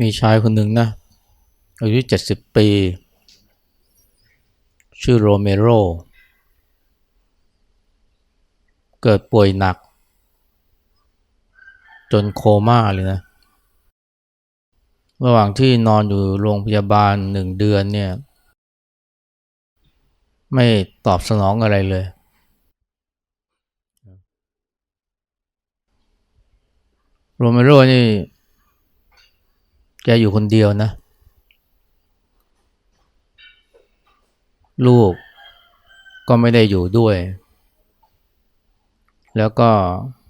มีชายคนหนึ่งนะอายุเจ็ดสิบปี ชื่อโรเมโร เกิดป่วยหนัก จนโคม่าเลยนะ ระหว่างที่นอนอยู่โรงพยาบาลหนึ่งเดือนเนี่ย ไม่ตอบสนองอะไรเลย โรเมโรนี่ แกอยู่คนเดียวนะ ลูกก็ไม่ได้อยู่ด้วย แล้วก็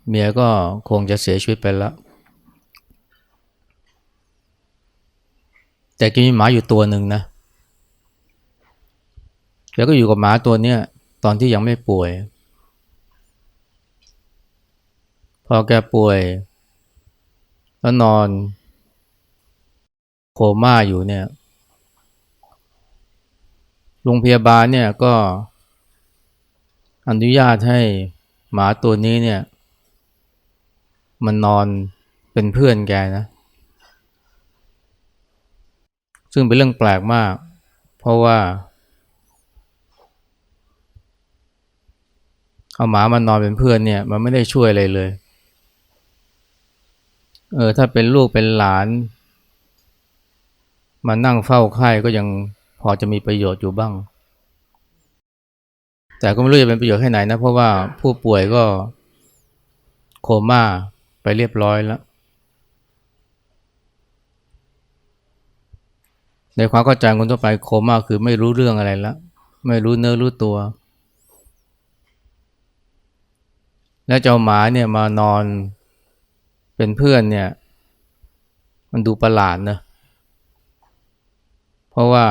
เมียก็คงจะเสียชีวิตไปแล้ว แต่ก็มีหมาอยู่ตัวหนึ่งนะแกก็อยู่กับหมาตัวเนี้ยตอนที่ยังไม่ป่วย พอแกป่วยแล้วนอน โคม่าอยู่เนี่ยโรงพยาบาลเนี่ยก็อนุญาตให้หมาตัวนี้เนี่ย มันนอนเป็นเพื่อนแกนะ ซึ่งเป็นเรื่องแปลกมาก เพราะว่า เอาหมามานอนเป็นเพื่อนเนี่ย มันไม่ได้ช่วยอะไรเลย เออถ้าเป็นลูกเป็นหลาน มานั่งเฝ้าไข้ก็ยังพอจะมีประโยชน์อยู่บ้าง แต่ก็ไม่รู้จะเป็นประโยชน์แค่ไหนนะ เพราะว่าผู้ป่วยก็โคม่าไปเรียบร้อยแล้ว ในความเข้าใจคนทั่วไปโคม่าคือไม่รู้เรื่องอะไรแล้ว ไม่รู้เนื้อรู้ตัว แล้วเจ้าหมาเนี่ยมานอนเป็นเพื่อนเนี่ย มันดูประหลาดนะ เพราะว่า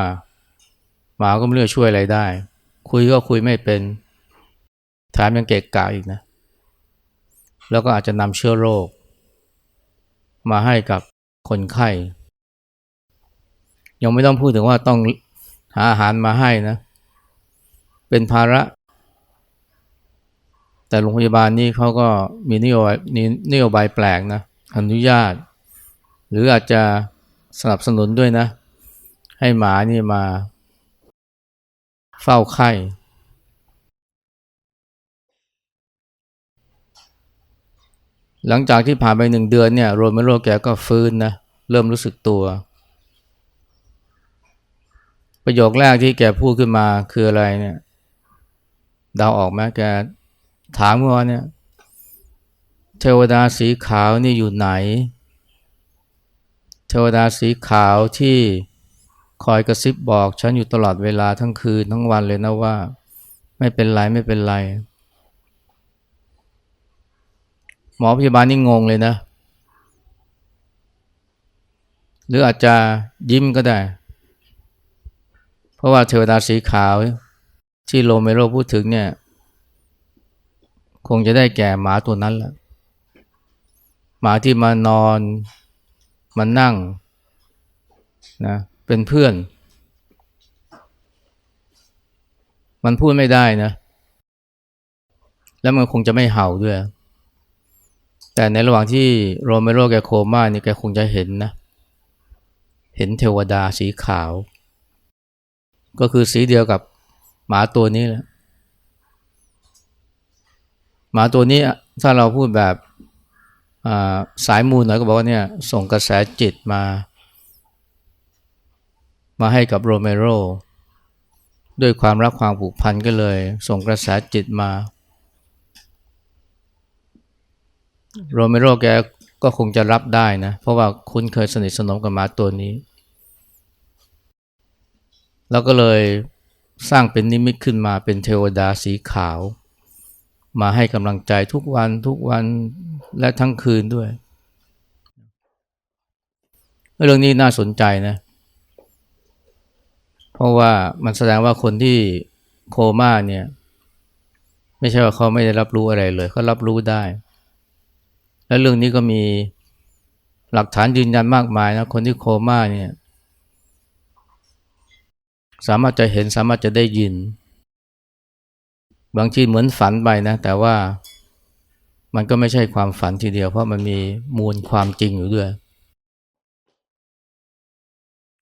หมาก็ไม่รู้จะช่วยอะไรได้ คุยก็คุยไม่เป็นถามยังเกะกะอีกนะ แล้วก็อาจจะนำเชื้อโรค มาให้กับคนไข้ ยังไม่ต้องพูดถึงว่าต้องหาอาหารมาให้นะ เป็นภาระ แต่โรงพยาบาลนี่เขาก็มีนโยบายนโยบายแปลกนะ อนุญาต หรืออาจจะสนับสนุนด้วยนะ ให้หมานี่มาเฝ้าไข้ หลังจากที่ผ่านไปหนึ่งเดือนเนี่ยโรเมโรแกก็ฟื้นนะ เริ่มรู้สึกตัว ประโยคแรกที่แกพูดขึ้นมาคืออะไรเนี่ยเดาออกไหมแกถามว่าเนี่ย เทวดาสีขาวนี่อยู่ไหน เทวดาสีขาวที่ คอยกระซิบบอกฉันอยู่ตลอดเวลาทั้งคืนทั้งวันเลยนะว่า ไม่เป็นไรไม่เป็นไร หมอพยาบาลนี่งงเลยนะ หรืออาจจะยิ้มก็ได้ เพราะว่าเทวดาสีขาว ที่โรเมโรพูดถึงเนี่ย คงจะได้แก่หมาตัวนั้นละหมาที่มานอนมานั่งนะ เป็นเพื่อน มันพูดไม่ได้นะ แล้วมันคงจะไม่เห่าด้วย แต่ในระหว่างที่โรเมโรแกโคม่านี่แกคงจะเห็นนะ เห็นเทวดาสีขาว ก็คือสีเดียวกับหมาตัวนี้แหละหมาตัวนี้ถ้าเราพูดแบบสายมูลหน่อยก็บอกว่าเนี่ยส่งกระแสจิตมา มาให้กับโรเมโรด้วยความรักความผูกพันก็เลย ส่งกระแสจิตมา โรเมโรแกก็คงจะรับได้นะ เพราะว่าคุ้นเคยสนิทสนมกับหมาตัวนี้ แล้วก็เลยสร้างเป็นนิมิตขึ้นมาเป็นเทวดาสีขาว มาให้กำลังใจทุกวันทุกวันและทั้งคืนด้วย เรื่องนี้น่าสนใจนะ เพราะว่ามันแสดงว่าคนที่โคม่าเนี่ย ไม่ใช่ว่าเขาไม่ได้รับรู้อะไรเลยเขารับรู้ได้ และเรื่องนี้ก็มีหลักฐานยืนยันมากมายนะคนที่โคม่าเนี่ย สามารถจะเห็นสามารถจะได้ยิน บางทีเหมือนฝันไปนะ แต่ว่ามันก็ไม่ใช่ความฝันทีเดียว เพราะมันมีมูลความจริงอยู่ด้วย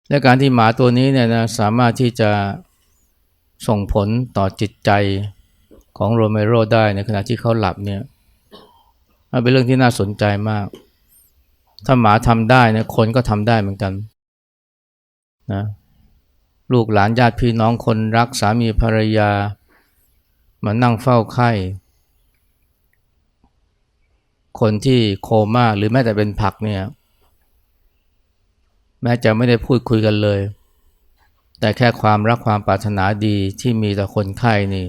และการที่หมาตัวนี้เนี่ยนะสามารถที่จะส่งผลต่อจิตใจของโรเมโรได้ในขณะที่เขาหลับเนี่ยมันเป็นเรื่องที่น่าสนใจมาก ถ้าหมาทำได้นะคนก็ทำได้เหมือนกันนะลูกหลานญาติพี่น้องคนรักสามีภรรยา มานั่งเฝ้าไข้ คนที่โคม่าหรือแม้แต่เป็นผักเนี่ย แม้จะไม่ได้พูดคุยกันเลย แต่แค่ความรักความปรารถนาดีที่มีต่อคนไข้นี่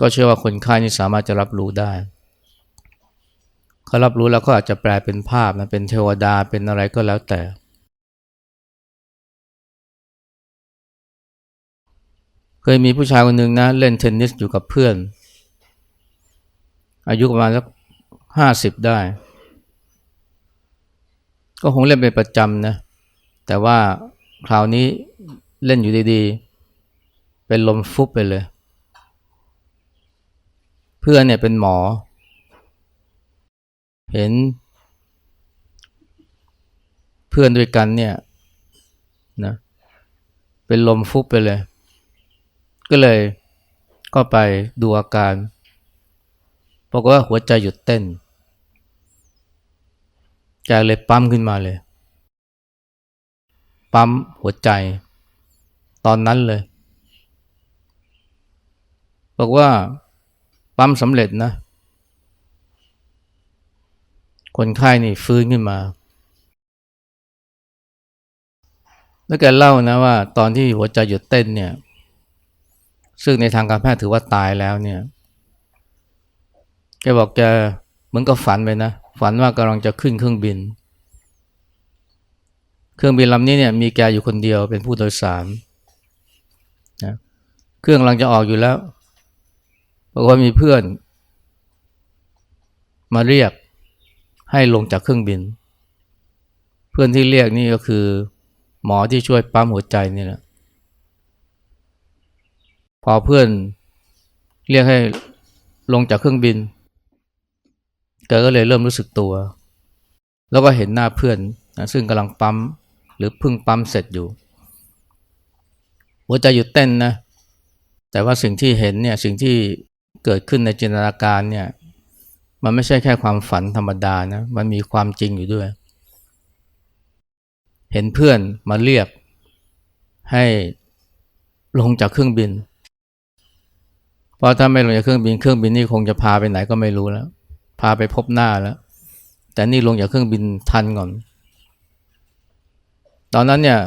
ก็เชื่อว่าคนไข้นี่สามารถจะรับรู้ได้เขารับรู้แล้วก็อาจจะแปลเป็นภาพนะเป็นเทวดาเป็นอะไรก็แล้วแต่ เคยมีผู้ชายคนหนึ่งนะเล่นเทนนิสอยู่กับเพื่อน อายุประมาณสักห้าสิบได้ ก็คงเล่นเป็นประจำนะ แต่ว่าคราวนี้เล่นอยู่ดีๆ เป็นลมฟุบไปเลย เพื่อนเนี่ยเป็นหมอ เห็น เพื่อนด้วยกันเนี่ยนะเป็นลมฟุบไปเลย ก็เลยก็ไปดูอาการปรากฏว่าหัวใจหยุดเต้น แกเลยปั๊มขึ้นมาเลย ปั๊มหัวใจ ตอนนั้นเลย บอกว่าปั๊มสำเร็จนะ คนไข้นี่ฟื้นขึ้นมา แล้วแกเล่านะว่า ตอนที่หัวใจหยุดเต้นเนี่ย ซึ่งในทางการแพทย์ถือว่าตายแล้วเนี่ย แกบอกแกเหมือนกับฝันไปนะ ฝันว่ากำลังจะขึ้นเครื่องบิน เครื่องบินลำนี้เนี่ยมีแกอยู่คนเดียวเป็นผู้โดยสารนะเครื่องกำลังจะออกอยู่แล้วบอกว่ามีเพื่อน มาเรียกให้ลงจากเครื่องบิน เพื่อนที่เรียกนี่ก็คือ หมอที่ช่วยปั๊มหัวใจนี่แหละพอเพื่อนเรียกให้ลงจากเครื่องบิน แกก็เลยเริ่มรู้สึกตัว แล้วก็เห็นหน้าเพื่อนนะซึ่งกำลังปั๊มหรือพิ่งปั๊มเสร็จอยู่ หัวใจหยุดเต้นนะ แต่ว่าสิ่งที่เห็นเนี่ยสิ่งที่เกิดขึ้นในจินตนาการเนี่ยมันไม่ใช่แค่ความฝันธรรมดานะ มันมีความจริงอยู่ด้วย เห็นเพื่อนมาเรียกให้ลงจากเครื่องบิน เพราะถ้าไม่ลงจากเครื่องบิน เครื่องบินนี่คงจะพาไปไหนก็ไม่รู้แล้ว พาไปพบหน้าแล้ว แต่นี่ลงจากเครื่องบินทันก่อน ตอนนั้นเนี่ย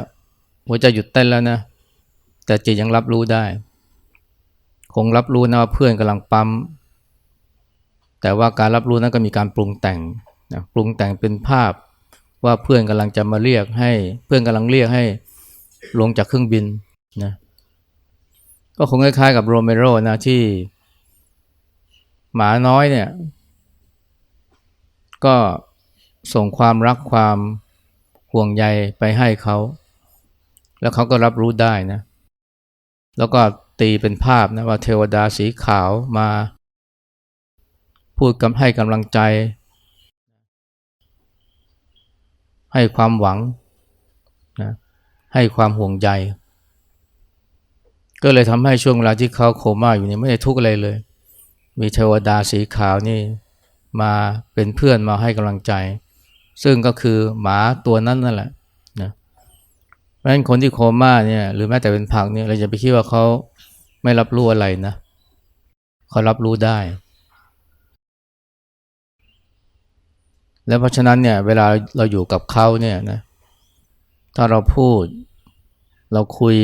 หัวใจหยุดเต้นแล้วนะ แต่จิตยังรับรู้ได้ คงรับรู้นะว่าเพื่อนกำลังปั๊ม แต่ว่าการรับรู้นั้นก็มีการปรุงแต่งนะปรุงแต่งเป็นภาพว่าเพื่อนกำลังจะมาเรียกให้ เพื่อนกำลังเรียกให้ลงจากเครื่องบินนะก็คงคล้ายๆกับโรเมโรนะที่หมาน้อยเนี่ย ก็ส่งความรักความห่วงใยไปให้เขา แล้วเขาก็รับรู้ได้นะ แล้วก็ตีเป็นภาพนะว่าเทวดาสีขาวมา พูดกำให้กำลังใจ ให้ความหวังนะให้ความห่วงใย ก็เลยทำให้ช่วงเวลาที่เขาโคม่าอยู่นี่ไม่ได้ทุกข์อะไรเลย มีเทวดาสีขาวนี่ มาเป็นเพื่อนมาให้กำลังใจ ซึ่งก็คือหมาตัวนั้นนั่นแหละนะเพราะฉะนั้นคนที่โคม่าเนี่ยหรือแม้แต่เป็นผักเนี่ยเราจะไปคิดว่าเขาไม่รับรู้อะไรนะเขารับรู้ได้ แล้วเพราะฉะนั้นเนี่ยเวลาเราอยู่กับเขาเนี่ยนะถ้าเราพูดเราคุย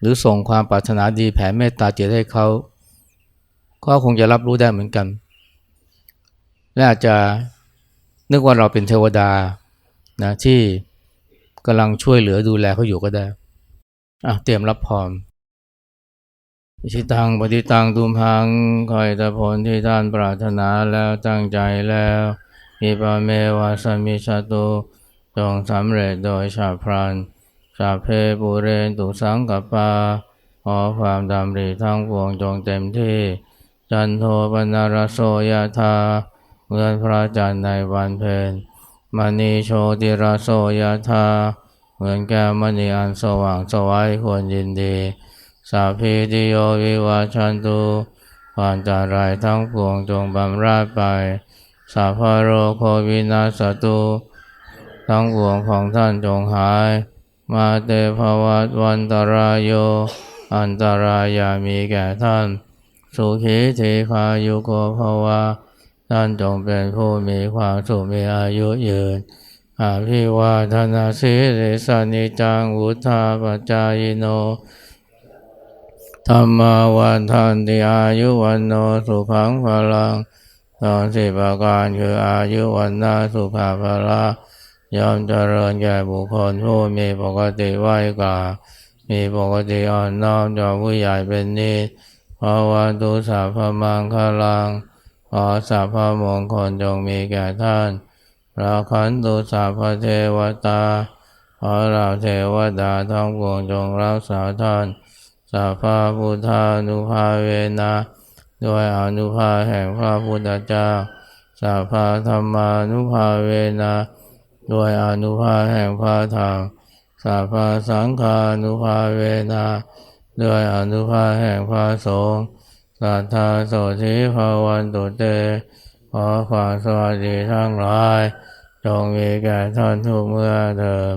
หรือส่งความปรารถนาดีแผ่เมตตาจิตให้เขาก็คงจะรับรู้ได้เหมือนกัน และอาจจะนึกว่าเราเป็นเทวดานะที่กำลังช่วยเหลือดูแลเขาอยู่ก็ได้อะเตรียมรับพรชิตังปฏิตังตุมพังคอยแต่ผลที่ท่านปรารถนาแล้วตั้งใจแล้วอิปะเมวะสมิชาตุจงสำเร็จโดยชาพรันชาเพปุเรนตุสังกปาขอความดำริทั้งปวงจงเต็มที่ จันโทปนารโสยธา เหมือนพระจันทร์ในวันเพ็ญมณีโชติราโสยธาเหมือนแก้วมณีอันสว่างสวัยควรยินดีสัพพิติโยวิวัชชันตุความจารายทั้งปวงจงบำราดไปสัพพะโรโควินาสตุทั้งปวงของท่านจงหาย มาเตภวัตวันตรายโย อันตรายามีแก่ท่าน สุขีทีคายุโกภวะ ท่านจงเป็นผู้มีความสุขมีอายุยืนอาภิวาทนาสิริสนิจังวุธาปจายโนธรรมาวันทันติอายุวันโนสุขังพลังสองสิบประการคืออายุวันนาสุขาภละยอมเจริญแก่บุคคลผู้มีปกติไหวกว่ามีปกติอ่อนน้อมต่อผู้ใหญ่เป็นนิสภาวันตุสัพพมังคลัง ขอสัพพมงคลจงมีแก่ท่านราคันตุสัพพเทวตา ขอเราเทวดาทั้งปวงจงรักษาท่านสัพพะพุทธานุภาเวนะด้วยอนุภาแห่งพระพุทธเจ้าสัพพะธรรมานุภาเวนะด้วยอนุภาแห่งพระธรรมสัพพะสังฆานุภาเวนะด้วยอนุภาแห่งพระสงฆ์ สัทธาโสธิภาวันตุเตขอความสวัสดีทั้งหลาย จงมีแก่ท่านทุกเมื่อเดิม